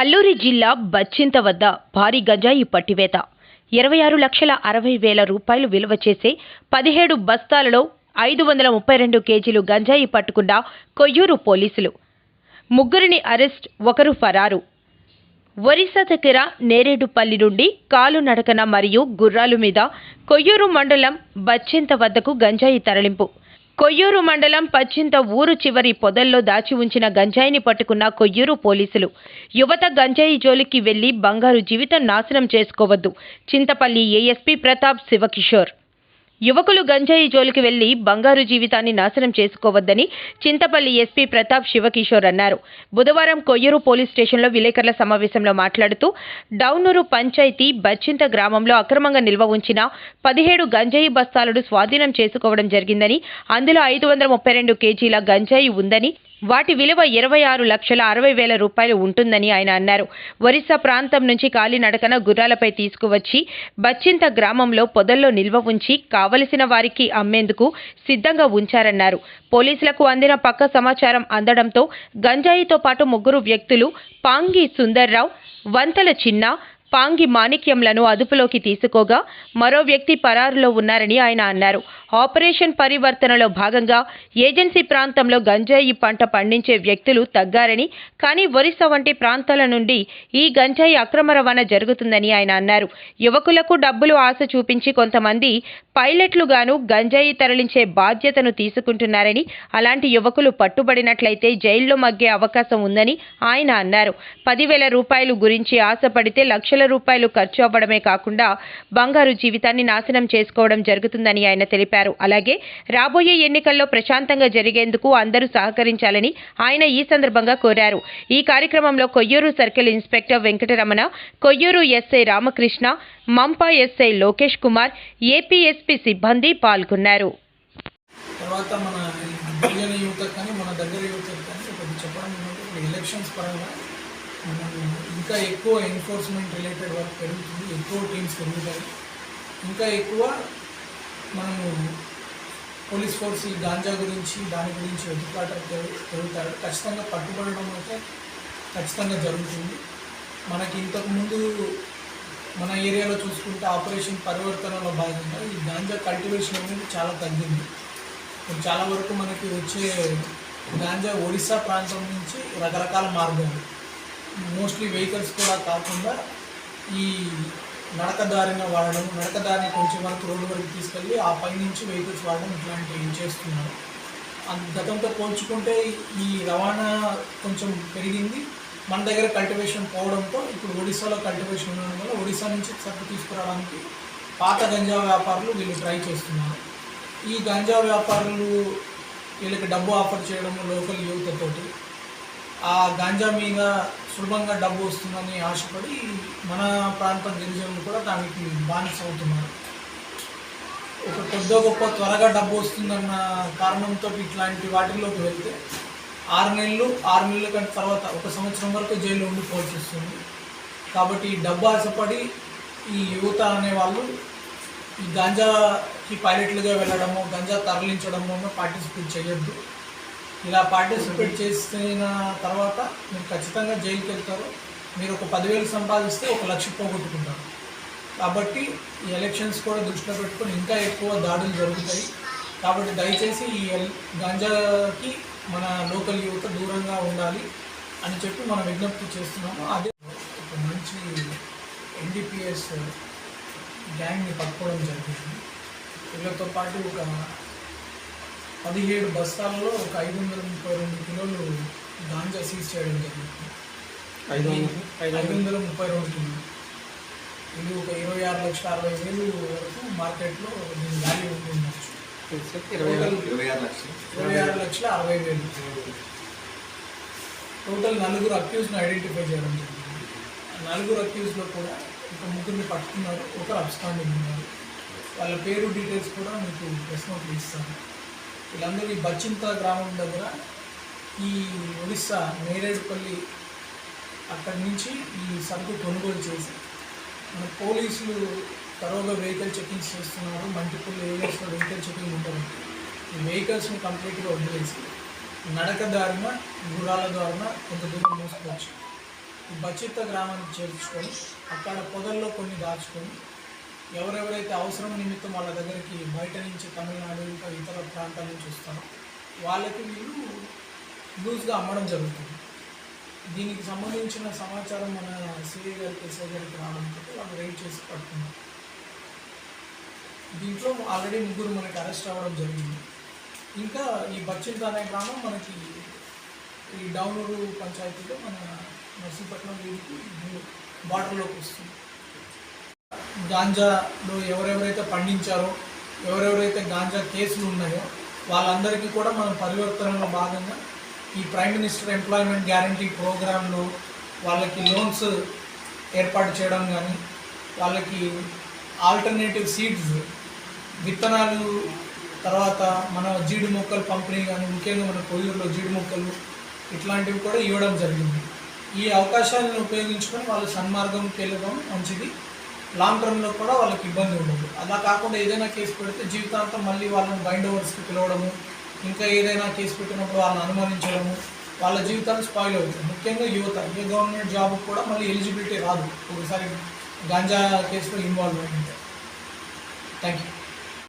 అల్లూరి జిల్లా బచ్చింత వద్ద భారీ గంజాయి పట్టివేత. ఇరవై ఆరు లక్షల అరవై వేల రూపాయలు విలువ చేసే పదిహేడు బస్తాలలో ఐదు వందల ముప్పై రెండు కేజీలు గంజాయి పట్టుకున్న కొయ్యూరు పోలీసులు. ముగ్గురిని అరెస్ట్ ఒకరు ఫరారు. ఒరిస్సా దగ్గర నేరేడుపల్లి నుండి కాలు నడకన మరియు గుర్రాలు మీద కొయ్యూరు మండలం బచ్చింత వద్దకు గంజాయి తరలింపు. కొయ్యూరు మండలం పచ్చింత ఊరు చివరి పొదల్లో దాచి ఉంచిన గంజాయిని పట్టుకున్న కొయ్యూరు పోలీసులు. యువత గంజాయి జోలికి వెళ్ళి బంగారు జీవితం నాశనం చేసుకోవద్దు. చింతపల్లి ఏఎస్పీ ప్రతాప్ శివకిషోర్. యువకులు గంజాయి జోలికి వెళ్ళి బంగారు జీవితాన్ని నాశనం చేసుకోవద్దని చింతపల్లి ఎస్పీ ప్రతాప్ శివకిషోర్ అన్నారు. బుధవారం కొయ్యూరు పోలీస్ స్టేషన్లో విలేకరుల సమావేశంలో మాట్లాడుతూ డౌనూరు పంచాయతీ బచ్చింత గ్రామంలో అక్రమంగా నిల్వ ఉంచిన పదిహేడు గంజాయి బస్తాలను స్వాధీనం చేసుకోవడం జరిగిందని అందులో ఐదు వందల ముప్పై రెండు కేజీల గంజాయి ఉందని వాటి విలువ ఇరవై ఆరు లక్షల అరవై వేల రూపాయలు ఉంటుందని ఆయన అన్నారు. ఒరిస్సా ప్రాంతం నుంచి కాలినడకన గుర్రాలపై తీసుకువచ్చి బచ్చింత గ్రామంలో పొదల్లో నిల్వ ఉంచి కావలసిన వారికి అమ్మేందుకు సిద్ధంగా ఉంచారన్నారు. పోలీసులకు అందిన పక్క సమాచారం అందడంతో గంజాయితో పాటు ముగ్గురు వ్యక్తులు పాంగి సుందర్రావు వంతల చిన్న పాంగి మాణిక్యంలను అదుపులోకి తీసుకోగా మరో వ్యక్తి పరారులో ఉన్నారని ఆయన అన్నారు. ఆపరేషన్ పరివర్తనలో భాగంగా ఏజెన్సీ ప్రాంతంలో గంజాయి పంట పండించే వ్యక్తులు తగ్గారని కానీ ఒరిస్సా వంటి ప్రాంతాల నుండి ఈ గంజాయి అక్రమ రవాణా జరుగుతుందని ఆయన అన్నారు. యువకులకు డబ్బులు ఆశ చూపించి కొంతమంది పైలట్లుగాను గంజాయి తరలించే బాధ్యతను తీసుకుంటున్నారని అలాంటి యువకులు పట్టుబడినట్లయితే జైల్లో మగ్గే అవకాశం ఉందని ఆయన అన్నారు. పదివేల రూపాయలు గురించి ఆశపడితే లక్షల రూపాయలు ఖర్చు అవ్వడమే కాకుండా బంగారు జీవితాన్ని నాశనం చేసుకోవడం జరుగుతుందని ఆయన తెలిపారు. అలాగే రాబోయే ఎన్నికల్లో ప్రశాంతంగా జరిగేందుకు అందరూ సహకరించాలని ఆయన ఈ సందర్భంగా కోరారు. ఈ కార్యక్రమంలో Koyyuru circle inspector Venkataramana Koyyuru SI Ramakrishna Mampa SI Lokesh Kumar APSP సిబ్బంది పాల్గొన్నారు. తర్వాత మన యువత కానీ మన దగ్గర యువత కానీ చెప్పడం ఎలక్షన్స్ పరంగా ఇంకా ఎక్కువ ఎన్ఫోర్స్మెంట్ రిలేటెడ్ వర్క్ పెరుగుతుంది ఎక్కువ టీమ్స్ పెరుగుతాయి. ఇంకా ఎక్కువ మనము పోలీస్ ఫోర్స్ ఈ గాంజా గురించి దాని గురించి వెతుకులాట జరుగు- ఖచ్చితంగా పట్టుబడడం అయితే ఖచ్చితంగా జరుగుతుంది. మనకి ఇంతకుముందు మన ఏరియాలో చూసుకుంటే ఆపరేషన్ పరివర్తనలో భాగంగా ఈ గాంజా కల్టివేషన్ అనేది చాలా తగ్గింది. చాలా వరకు మనకి వచ్చే గాంజా ఒడిశా ప్రాంతం నుంచి రకరకాల మార్గాలు. మోస్ట్లీ వెహికల్స్ కూడా కాకుండా ఈ నడకదారిన వాడడం నడకదారిని కొంచెం వరకు రోడ్డు వరకు తీసుకెళ్ళి ఆ పై నుంచి వెహికల్స్ వాడడం ఇట్లాంటివి చేస్తున్నారు. అంత గతంతో పోల్చుకుంటే ఈ రవాణా కొంచెం పెరిగింది. మన దగ్గర కల్టివేషన్ పోవడంతో ఇప్పుడు ఒడిశాలో కల్టివేషన్ ఉండడం వల్ల ఒడిశా నుంచి సరుకు తీసుకురావడానికి పాత గంజా వ్యాపారులు వీళ్ళు ట్రై చేస్తున్నారు. ఈ గంజా వ్యాపారులు వీళ్ళకి డబ్బు ఆఫర్ చేయడం లోకల్ యువతతోటి ఆ గాంజా మీద సులభంగా డబ్బు వస్తుందని ఆశపడి మన ప్రాంత గిరిజనులు కూడా దానికి బానిస అవుతున్నారు ఒక పెద్ద గొప్ప త్వరగా డబ్బు వస్తుందన్న కారణంతో ఇట్లాంటి వాటిల్లోకి వెళ్తే ఆరు నెలలు ఆరు నెలల కంటే తర్వాత ఒక సంవత్సరం వరకు జైల్లో ఉండిపోవాల్సి వస్తుంది. కాబట్టి డబ్బు ఆశపడి ఈ యువత అనేవాళ్ళు ఈ గాంజాకి పైలట్లుగా వెళ్ళడము గంజా తరలించడము పార్టిసిపేట్ చేయొద్దు. ఇలా పార్టిసిపేట్ చేసిన తర్వాత మీరు ఖచ్చితంగా జైలుకి వెళ్తారు. మీరు ఒక పదివేలు సంపాదిస్తే ఒక లక్ష పోగొట్టుకుంటారు. కాబట్టి ఈ ఎలక్షన్స్ కూడా దృష్టిలో పెట్టుకొని ఇంకా ఎక్కువ దాడులు జరుగుతాయి. కాబట్టి దయచేసి ఈ ఎల్ మన లోకల్ యువత దూరంగా ఉండాలి అని చెప్పి మనం విజ్ఞప్తి చేస్తున్నాము. అదే ఒక మంచి ఎన్డీపీఎస్ గ్యాంగ్ని పట్టుకోవడం జరిగింది. వీళ్ళతో పాటు ఒక పదిహేడు బస్తాల్లో ఒక ఐదు వందల ముప్పై రెండు కిలోలు గాంజా సీజ్ చేయడం జరిగింది. ఐదు వందలు ఐదు వందల. ముప్పై రెండు కిలోలు ఇది ఒక ఇరవై ఆరు లక్షల అరవై వేలు వరకు మార్కెట్లో దీని వాల్యూ ఉండొచ్చు ఇరవై ఆరు లక్షలు. ఇరవై ఆరు లక్షల అరవై వేలు. టోటల్ నలుగురు అక్యూస్ని ఐడెంటిఫై చేయడం జరిగింది. ఆ నలుగురు అక్యూస్లో కూడా ఒక ముగ్గురిని పట్టుకున్నారు ఒకరు అబ్స్టాండింగ్ ఉన్నారు. వాళ్ళ పేరు డీటెయిల్స్ కూడా మీకు ప్రెస్ నోట్లు ఇస్తాను. వీళ్ళందరూ ఈ బచ్చింత గ్రామం దగ్గర ఈ ఒడిస్సా నేరేడుపల్లి అక్కడి నుంచి ఈ సరుకు కొనుగోలు చేసి మన పోలీసులు తరోగా వెహికల్ చెకింగ్స్ చేస్తున్నారు. మల్టిపుల్ ఏరియాస్లో వెహికల్ చెకింగ్ ఉంటుంది. ఈ వెహికల్స్ని కంప్లీట్గా వదిలేసి నడక దారిన గుర్రాల దారిన కొంత దూరం మోసుకోవచ్చు. ఈ బచిత్త గ్రామానికి చేర్చుకొని అక్కడ పొదల్లో కొన్ని దాచుకొని ఎవరెవరైతే అవసరం నిమిత్తం వాళ్ళ దగ్గరికి బయట నుంచి తమిళనాడు ఇంకా ఇతర ప్రాంతాల నుంచి వస్తారో వాళ్ళకి వీళ్ళు లూజ్గా అమ్మడం జరుగుతుంది. దీనికి సంబంధించిన సమాచారం మన సిఐ గారికి ఎస్ఐ గారికి రావడంతో వాళ్ళు రైడ్ చేసి పడుతున్నారు దీంట్లో ఆల్రెడీ ముగ్గురు మనకి అరెస్ట్ అవ్వడం జరిగింది. ఇంకా ఈ బచ్చింత అనే గ్రామం మనకి ఈ డౌనూరు పంచాయతీలో మన నర్సీపట్నం వీధికి బార్డర్లోకి వస్తుంది. గాంజాలో ఎవరెవరైతే పండించారో ఎవరెవరైతే గాంజా కేసులు ఉన్నాయో వాళ్ళందరికీ కూడా మనం పరివర్తనలో భాగంగా ఈ ప్రైమ్ మినిస్టర్ ఎంప్లాయ్మెంట్ గ్యారంటీ ప్రోగ్రాంలో వాళ్ళకి లోన్స్ ఏర్పాటు చేయడం కానీ వాళ్ళకి ఆల్టర్నేటివ్ సీడ్స్ విత్తనాలు తర్వాత మన జీడి మొక్కలు పంపిణీ కానీ ముఖ్యంగా మన కొయ్యూరులో జీడి మొక్కలు ఇట్లాంటివి కూడా ఇవ్వడం జరిగింది. ఈ అవకాశాలను ఉపయోగించుకొని వాళ్ళు సన్మార్గంకి వెళ్ళడం మంచిది. లాంగ్ టర్మ్లో కూడా వాళ్ళకి ఇబ్బంది ఉండదు. అలా కాకుండా ఏదైనా కేసు పెడితే జీవితాంతం మళ్ళీ వాళ్ళని బైండ్ ఓవర్స్కి పిలవడము ఇంకా ఏదైనా కేసు పెట్టినప్పుడు వాళ్ళని అనుమానించడము వాళ్ళ జీవితాలు స్పాయిల్ అవుతుంది ముఖ్యంగా యువత ఏ గవర్నమెంట్ జాబ్ కూడా మళ్ళీ ఎలిజిబిలిటీ రాదు. ఒకసారి గాంజా కేసులో ఇన్వాల్వ్ అయింది థ్యాంక్ యూ